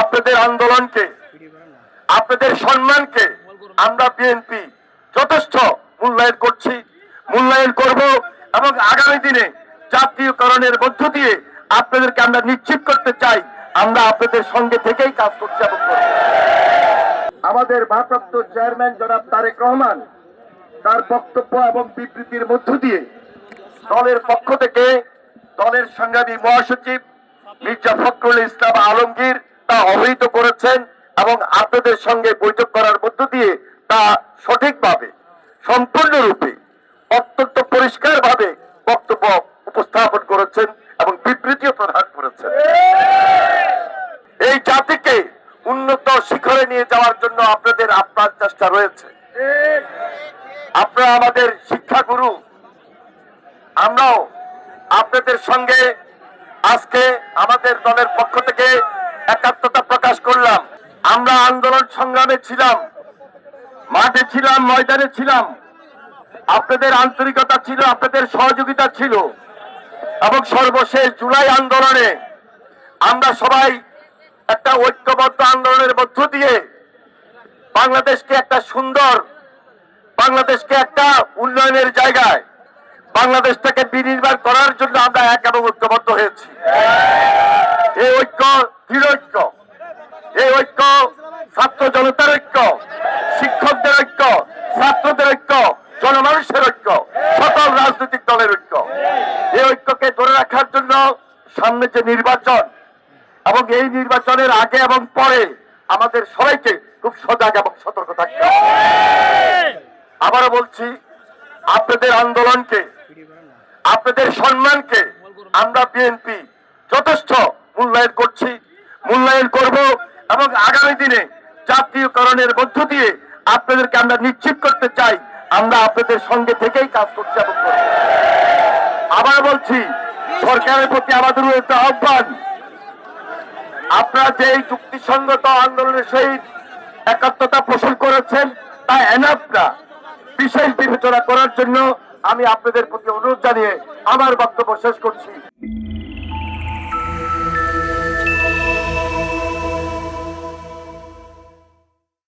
আপনাদের আন্দোলনকে, আপনাদের সম্মানকে আমরা বিএনপি যথেষ্ট মূল্যায়ন করছি। মূল্যায়ন করব এবং আগামী দিনে জাতীয়করণের মধ্য দিয়ে আপনাদেরকে আমরা নিশ্চিত করতে চাই, আমরা আপনাদের সঙ্গে থেকেই কাজ করছি এবং আমাদের ভারপ্রাপ্ত চেয়ারম্যান জনাব তারেক রহমান তার বক্তব্য এবং বিবৃতির মধ্য দিয়ে দলের পক্ষ থেকে দলের সংগ্রামী মহাসচিব মির্জা ফখরুল ইসলাম আলমগীর তা অবহিত করেছেন এবং আপনাদের সঙ্গে বৈঠক করার মধ্য দিয়ে তা সঠিকভাবে, সম্পূর্ণরূপে, অত্যন্ত পরিষ্কারভাবে বক্তব্য উপস্থাপন করেছেন এবং বিবৃতিও প্রদান করেছেন। এই জাতিকে উন্নত শিখরে নিয়ে যাওয়ার জন্য আপনাদের আপনার চেষ্টা রয়েছে। আপনারা আমাদের শিক্ষাগুরু। আমরাও আপনাদের সঙ্গে আজকে আমাদের দলের পক্ষ থেকে একাত্মতা প্রকাশ করলাম। আমরা আন্দোলন সংগ্রামে ছিলাম, মাঠে ছিলাম, ময়দানে ছিলাম। আপনাদের আন্তরিকতা ছিল, আপনাদের সহযোগিতা ছিল। এবং সর্বশেষ জুলাই আন্দোলনে আমরা সবাই একটা ঐক্যবদ্ধ আন্দোলনের মধ্য দিয়ে বাংলাদেশকে একটা সুন্দর, বাংলাদেশকে একটা উন্নয়নের জায়গায়, বাংলাদেশটাকে বিনির্মাণ করার জন্য আমরা এক এবং ঐক্যবদ্ধ হয়েছি। এই ঐক্য ঐক্য। এই ঐক্য ছাত্র জনতার ঐক্য, শিক্ষকদের ঐক্য, ছাত্রদের ঐক্য, জনমানুষের ঐক্য, সকল রাজনৈতিক দলের ঐক্য। এই ঐক্যকে ধরে রাখার জন্য সামনে যে নির্বাচন, এবং এই নির্বাচনের আগে এবং পরে আমাদের সবাইকে খুব সজাগ এবং সতর্ক থাকতে আবারও বলছি, আপনাদের আন্দোলনকে, আপনাদের সম্মানকে আমরা বিএনপি যথেষ্ট মূল্যায়ন করছি। মূল্যায়ন করব এবং আগামী দিনে জাতীয়করণের মধ্য দিয়ে আপনাদেরকে আমরা নিশ্চিত করতে চাই, আমরা আপনাদের সঙ্গে থেকেই কাজ করছি এবং আবার বলছি, সরকারের প্রতি আমাদের একটা আহ্বান, আপনারা যে এই যুক্তিসঙ্গত আন্দোলনের সহিত একাত্মতা পোষণ করেছেন, তা এনাফ বিশেষ বিবেচনা করার জন্য আমি আপনাদের প্রতি অনুরোধ জানিয়ে আমার বক্তব্য শেষ করছি।